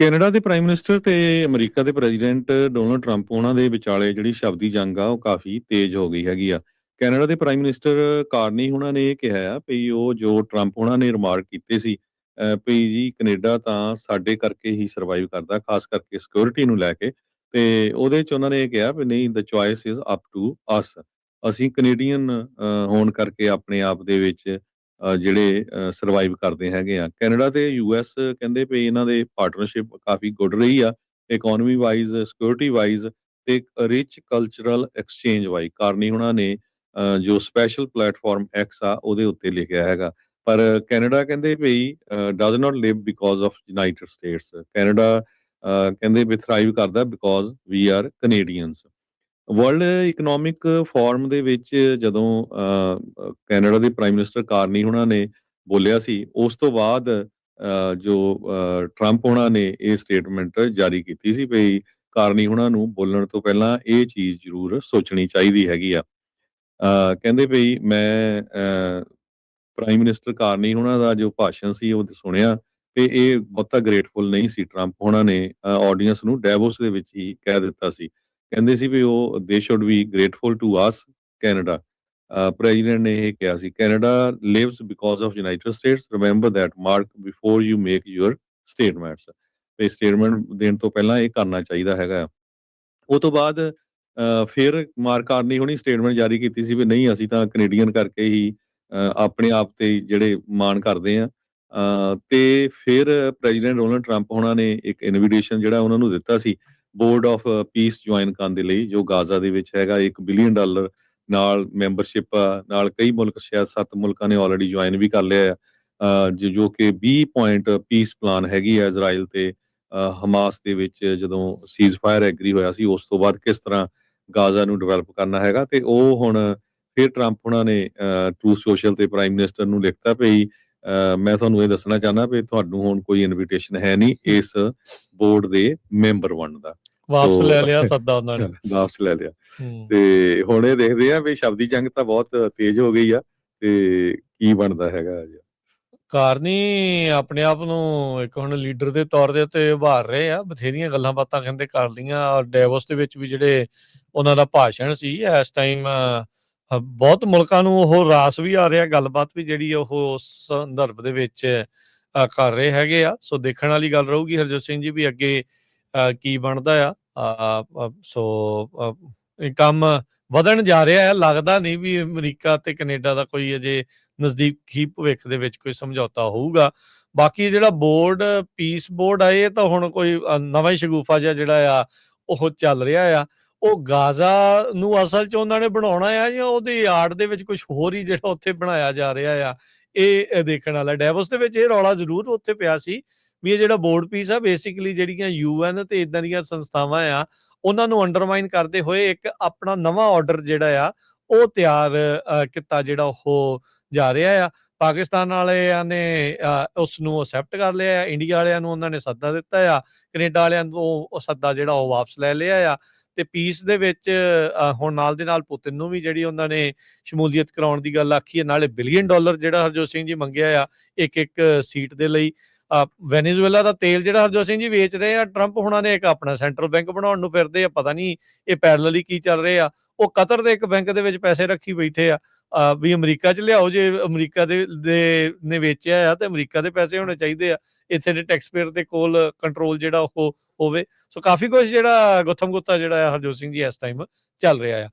Canada ਦੇ prime minister ਤੇ America ਦੇ ਪ੍ਰੈਜ਼ੀਡੈਂਟ ਡੋਨਲਡ ਟਰੰਪ, ਉਹਨਾਂ ਦੇ ਵਿਚਾਲੇ ਜਿਹੜੀ ਸ਼ਬਦੀ ਜੰਗ ਆ, ਉਹ ਕਾਫੀ ਤੇਜ਼ ਹੋ ਗਈ ਹੈਗੀ ਆ। ਕੈਨੇਡਾ ਦੇ ਪ੍ਰਾਈਮ ਮਿਨਿਸਟਰ ਕਾਰਨੀ ਉਹਨਾਂ ਨੇ ਇਹ ਕਿਹਾ ਆ ਵੀ ਉਹ ਜੋ ਟਰੰਪ ਉਹਨਾਂ ਨੇ ਰਿਮਾਰਕ ਕੀਤੇ ਸੀ ਵੀ ਜੀ ਕੈਨੇਡਾ ਤਾਂ ਸਾਡੇ ਕਰਕੇ ਹੀ ਸਰਵਾਈਵ ਕਰਦਾ, ਖਾਸ ਕਰਕੇ ਸਿਕਿਉਰਿਟੀ ਨੂੰ ਲੈ ਕੇ। ਤੇ ਉਹਦੇ ਚ ਉਹਨਾਂ ਨੇ ਇਹ ਕਿਹਾ ਵੀ ਨਹੀਂ the choice is up to us ਅਸੀਂ ਕੈਨੇਡੀਅਨ ਹੋਣ ਕਰਕੇ ਆਪਣੇ ਆਪ ਦੇ ਵਿੱਚ ਜਿਹੜੇ ਸਰਵਾਈਵ ਕਰਦੇ ਹੈਗੇ ਆ। ਕੈਨੇਡਾ ਤੇ ਯੂਐਸ ਕਹਿੰਦੇ ਵੀ ਇਹਨਾਂ ਦੇ ਪਾਰਟਨਰਸ਼ਿਪ ਕਾਫੀ ਗੁੱਡ ਰਹੀ ਆ। ਇਕਨੋਮੀ ਵਾਈਜ਼ ਸਿਕਿਉਰਿਟੀ ਵਾਈਜ਼ ਤੇ ਰਿਚ ਕਲਚਰਲ ਐਕਸਚੇਂਜ ਵਾਈ ਕਾਰਨੀ ਉਹਨਾਂ ਨੇ ਜੋ ਸਪੈਸ਼ਲ ਪਲੇਟਫਾਰਮ ਐਕਸ ਆ, ਉਹਦੇ ਉੱਤੇ ਲਿਖਿਆ ਹੈਗਾ। ਪਰ ਕੈਨੇਡਾ ਕਹਿੰਦੇ ਵੀ does not live because of United States Canada ਕਹਿੰਦੇ ਵੀ ਥਰਾਈਵ ਕਰਦਾ because we are Canadians World Economic Forum ਦੇ ਵਿੱਚ ਜਦੋਂ ਅ, ਕੈਨੇਡਾ ਦੇ ਪ੍ਰਾਈਮ ਮਿਨਿਸਟਰ ਕਾਰਨੀ ਹੁਣਾਂ ਨੇ ਬੋਲਿਆ ਸੀ ਉਸ ਤੋਂ ਬਾਅਦ ਜੋ ਟਰੰਪ ਉਹਨਾਂ ਨੇ ਇਹ ਸਟੇਟਮੈਂਟ ਜਾਰੀ ਕੀਤੀ ਸੀ ਵੀ ਕਾਰਨੀ ਹੁਣਾਂ ਨੂੰ ਬੋਲਣ ਤੋਂ ਪਹਿਲਾਂ ਇਹ ਚੀਜ਼ ਜ਼ਰੂਰ ਸੋਚਣੀ ਚਾਹੀਦੀ ਹੈਗੀ ਆ। ਕਹਿੰਦੇ ਵੀ ਮੈਂ ਪ੍ਰਾਈਮ ਮਿਨਿਸਟਰ ਕਾਰਨੀ ਹੁਣਾਂ ਦਾ ਜੋ ਭਾਸ਼ਣ ਸੀ ਉਹ ਸੁਣਿਆ ਤੇ ਇਹ ਬਹੁਤਾ ਗ੍ਰੇਟਫੁਲ ਨਹੀਂ ਸੀ ਟਰੰਪ ਉਹਨਾਂ ਨੇ ਆਡੀਅנס ਨੂੰ ਡੈਵੋਸ ਦੇ ਵਿੱਚ ਹੀ ਕਹਿ ਦਿੱਤਾ ਸੀ। ਕਹਿੰਦੇ ਸੀ ਵੀ ਉਹ they should be grateful to us Canada president ਨੇ ਇਹ ਕਿਹਾ ਸੀ Canada lives because of United States remember that Mark before you make your statements ਇਹ ਸਟੇਟਮੈਂਟ ਦੇਣ ਤੋਂ ਪਹਿਲਾਂ ਇਹ ਕਰਨਾ ਚਾਹੀਦਾ ਹੈਗਾ। ਉਹ ਤੋਂ ਬਾਅਦ ਫਿਰ ਮਾਰਕ ਕਾਰਨੀ ਹੁਣੀ ਸਟੇਟਮੈਂਟ ਜਾਰੀ ਕੀਤੀ ਸੀ ਵੀ ਨਹੀਂ, ਅਸੀਂ ਤਾਂ ਕੈਨੇਡੀਅਨ ਕਰਕੇ ਹੀ ਆਪਣੇ ਆਪ ਤੇ ਜਿਹੜੇ ਮਾਣ ਕਰਦੇ ਆ ਤੇ ਫਿਰ ਪ੍ਰੈਜ਼ੀਡੈਂਟ ਡੋਨਲਡ ਟਰੰਪ ਉਹਨਾਂ ਨੇ ਇੱਕ ਇਨਵੀਟੇਸ਼ਨ ਜਿਹੜਾ ਉਹਨਾਂ ਨੂੰ ਦਿੱਤਾ ਸੀ। ਬੋਰਡ ਆਫ ਪੀਸ ਜੁਆਇਨ ਕਰਨ ਦੇ ਲਈ, ਜੋ ਗਾਜ਼ਾ ਦੇ ਵਿੱਚ ਹੈਗਾ 1 ਬਿਲੀਅਨ ਡਾਲਰ ਨਾਲ ਮੈਂਬਰਸ਼ਿਪ ਨਾਲ ਕਈ ਮੁਲਕ, ਸ਼ਾਇਦ 7 ਮੁਲਕਾਂ ਨੇ ਆਲਰੇਡੀ ਜੁਆਇਨ ਵੀ ਕਰ ਲਿਆ ਆ ਜੋ ਕਿ 20 ਪੁਆਇੰਟ ਪੀਸ ਪਲਾਨ ਹੈਗੀ ਹੈ ਇਜ਼ਰਾਈਲ ਤੇ ਹਮਾਸ ਦੇ ਵਿੱਚ ਜਦੋਂ ਸੀਜ਼ਫਾਇਰ ਐਗਰੀ ਹੋਇਆ ਸੀ, ਉਸ ਤੋਂ ਬਾਅਦ ਕਿਸ ਤਰ੍ਹਾਂ ਗਾਜ਼ਾ ਨੂੰ ਡਿਵੈਲਪ ਕਰਨਾ ਹੈਗਾ, ਤੇ ਉਹ ਹੁਣ ਫਿਰ ਟਰੰਪ ਉਹਨਾਂ ਨੇ ਟਰੂ ਸੋਸ਼ਲ ਤੇ ਪ੍ਰਾਈਮ ਮਿਨਿਸਟਰ ਨੂੰ ਲਿਖਤਾ ਪਈ ਮੈਂ ਤੁਹਾਨੂੰ ਇਹ ਦੱਸਣਾ ਚਾਹਨਾ ਵੀ ਤੁਹਾਨੂੰ ਹੁਣ ਕੋਈ ਇਨਵੀਟੇਸ਼ਨ ਹੈ ਨਹੀਂ ਇਸ ਬੋਰਡ ਦੇ ਮੈਂਬਰ ਬਣਨ ਦਾ। ਵਾਪਸ ਲੈ ਲਿਆ ਸੱਦਾ ਉਹਨਾਂ ਨੇ। ਵਾਪਸ ਲੈ ਲਿਆ। ਤੇ ਹੁਣ ਇਹ ਦੇਖਦੇ ਆ ਵੀ ਸ਼ਬਦੀ ਜੰਗ ਤਾਂ ਬਹੁਤ ਤੇਜ਼ ਹੋ ਗਈ ਆ ਤੇ ਕੀ ਬਣਦਾ ਹੈਗਾ ਜੀ ਕਾਰਨੀ ਆਪਣੇ ਆਪ ਨੂੰ ਇੱਕ ਹੁਣ ਲੀਡਰ ਦੇ ਤੌਰ ਦੇ ਉੱਤੇ ਉਭਾਰ ਰਹੇ ਆ ਬਥੇਰੀਆਂ ਗੱਲਾਂ ਬਾਤਾਂ ਕਹਿੰਦੇ ਕਰ ਲੀਆਂ ਔਰ ਡੈਵੋਸ ਦੇ ਵਿੱਚ ਵੀ ਜਿਹੜੇ ਉਹਨਾਂ ਦਾ ਭਾਸ਼ਣ ਸੀ ਇਸ ਟਾਈਮ ਬਹੁਤ ਮੁਲਕਾਂ ਨੂੰ ਉਹ ਰਾਸ ਵੀ ਆ ਰਿਹਾ ਗੱਲਬਾਤ ਵੀ ਜਿਹੜੀ ਉਹ ਉਸ ਸੰਦਰਭ ਦੇ ਵਿੱਚ ਕਰ ਰਹੇ ਹੈਗੇ ਆ। ਸੋ ਦੇਖਣ ਵਾਲੀ ਗੱਲ ਰਹੂਗੀ ਹਰਜੋਤ ਸਿੰਘ ਜੀ ਵੀ ਅੱਗੇ ਕੀ ਬਣਦਾ ਆ। ਸੋ ਇਹ ਕੰਮ ਵਧਣ ਜਾ ਰਿਹਾ ਹੈ ਲੱਗਦਾ ਨਹੀਂ ਵੀ ਅਮਰੀਕਾ ਤੇ ਕੈਨੇਡਾ ਦਾ ਕੋਈ ਅਜੇ ਨਜ਼ਦੀਕ ਹੀ ਭਵਿੱਖ ਦੇ ਵਿੱਚ ਕੋਈ ਸਮਝੌਤਾ ਹੋਊਗਾ। ਬਾਕੀ ਜਿਹੜਾ ਬੋਰਡ ਪੀਸ ਬੋਰਡ ਆ ਇਹ ਤਾਂ ਹੁਣ ਕੋਈ ਅ, ਨਵਾਂ ਹੀ ਸ਼ਗੂਫਾ ਜਿਹਾ ਜਿਹੜਾ ਆ ਉਹ ਚੱਲ ਰਿਹਾ ਆ। ਉਹ ਗਾਜ਼ਾ ਨੂੰ ਅਸਲ 'ਚ ਉਹਨਾਂ ਨੇ ਬਣਾਉਣਾ ਆ ਜਾਂ ਉਹਦੀ ਆੜ ਦੇ ਵਿੱਚ ਕੁਝ ਹੋਰ ਹੀ ਜਿਹੜਾ ਉੱਥੇ ਬਣਾਇਆ ਜਾ ਰਿਹਾ ਆ? ਇਹ ਦੇਖਣ ਵਾਲਾ। ਡੈਵੋਸ ਦੇ ਵਿੱਚ ਇਹ ਰੌਲਾ ਜ਼ਰੂਰ ਉੱਥੇ ਪਿਆ ਸੀ ਵੀ ਇਹ ਜਿਹੜਾ ਬੋਰਡ ਪੀਸ ਆ, ਬੇਸਿਕਲੀ ਜਿਹੜੀਆਂ ਯੂਐਨ ਤੇ ਇਦਾਂ ਦੀਆਂ ਸੰਸਥਾਵਾਂ ਆ, ਉਹਨਾਂ ਨੂੰ ਅੰਡਰਮਾਈਨ ਕਰਦੇ ਹੋਏ ਇੱਕ ਆਪਣਾ ਨਵਾਂ ਆਰਡਰ ਜਿਹੜਾ ਆ, ਉਹ ਤਿਆਰ ਕੀਤਾ ਜਿਹੜਾ ਉਹ ਜਾ ਰਿਹਾ ਆ। ਪਾਕਿਸਤਾਨ ਵਾਲਿਆਂ ਨੇ ਉਸ ਨੂੰ ਅਸੈਪਟ ਕਰ ਲਿਆ ਆ ਇੰਡੀਆ ਵਾਲਿਆਂ ਨੂੰ ਉਹਨਾਂ ਨੇ ਸੱਦਾ ਦਿੱਤਾ ਆ। ਕੈਨੇਡਾ ਵਾਲਿਆਂ ਨੂੰ ਉਹ ਸੱਦਾ ਜਿਹੜਾ ਉਹ ਵਾਪਸ ਲੈ ਲਿਆ ਆ। ਤੇ ਪੀਸ ਦੇ ਵਿੱਚ ਹੁਣ ਨਾਲ ਦੇ ਨਾਲ ਪੁਤਿਨ ਨੂੰ ਵੀ ਜਿਹੜੀ ਉਹਨਾਂ ਨੇ ਸ਼ਮੂਲੀਅਤ ਕਰਾਉਣ ਦੀ ਗੱਲ ਆਖੀ ਹੈ। ਨਾਲੇ ਬਿਲੀਅਨ ਡਾਲਰ ਜਿਹੜਾ ਹਰਜੋਤ ਸਿੰਘ ਜੀ ਮੰਗਿਆ ਆ ਇੱਕ ਇੱਕ ਸੀਟ ਦੇ ਲਈ। ਅ, ਵੈਨੇਜ਼ੁਏਲਾ ਦਾ ਤੇਲ ਜਿਹੜਾ ਹਰਜੋਤ ਸਿੰਘ ਜੀ ਵੇਚ ਰਹੇ ਆ ਟਰੰਪ ਹੁਣਾਂ ਨੇ ਇੱਕ ਆਪਣਾ ਸੈਂਟਰਲ ਬੈਂਕ ਬਣਾਉਣ ਨੂੰ ਫਿਰਦੇ ਆ। ਪਤਾ ਨਹੀਂ ਇਹ ਪੈਰਲਲੀ ਕੀ ਚੱਲ ਰਹੇ ਆ। ਉਹ ਕਤਰ ਦੇ ਇੱਕ ਬੈਂਕ ਦੇ ਵਿੱਚ ਪੈਸੇ ਰੱਖੀ ਬੈਠੇ ਆ ਵੀ ਅਮਰੀਕਾ 'ਚ ਲਿਆਓ ਜੇ ਅਮਰੀਕਾ ਦੇ ਨੇ ਵੇਚਿਆ ਆ ਤੇ ਅਮਰੀਕਾ ਦੇ ਪੈਸੇ ਹੋਣੇ ਚਾਹੀਦੇ ਆ, ਇੱਥੇ ਦੇ ਟੈਕਸ ਪੇਅਰ ਦੇ ਕੋਲ ਕੰਟਰੋਲ ਜਿਹੜਾ ਉਹ ਹੋਵੇ। ਸੋ ਕਾਫੀ ਕੁਝ ਜਿਹੜਾ ਗੁੱਥਮ ਗੁੱਤਾ ਜਿਹੜਾ ਹਰਜੋਤ ਸਿੰਘ ਜੀ ਇਸ ਟਾਈਮ ਚੱਲ ਰਿਹਾ ਆ।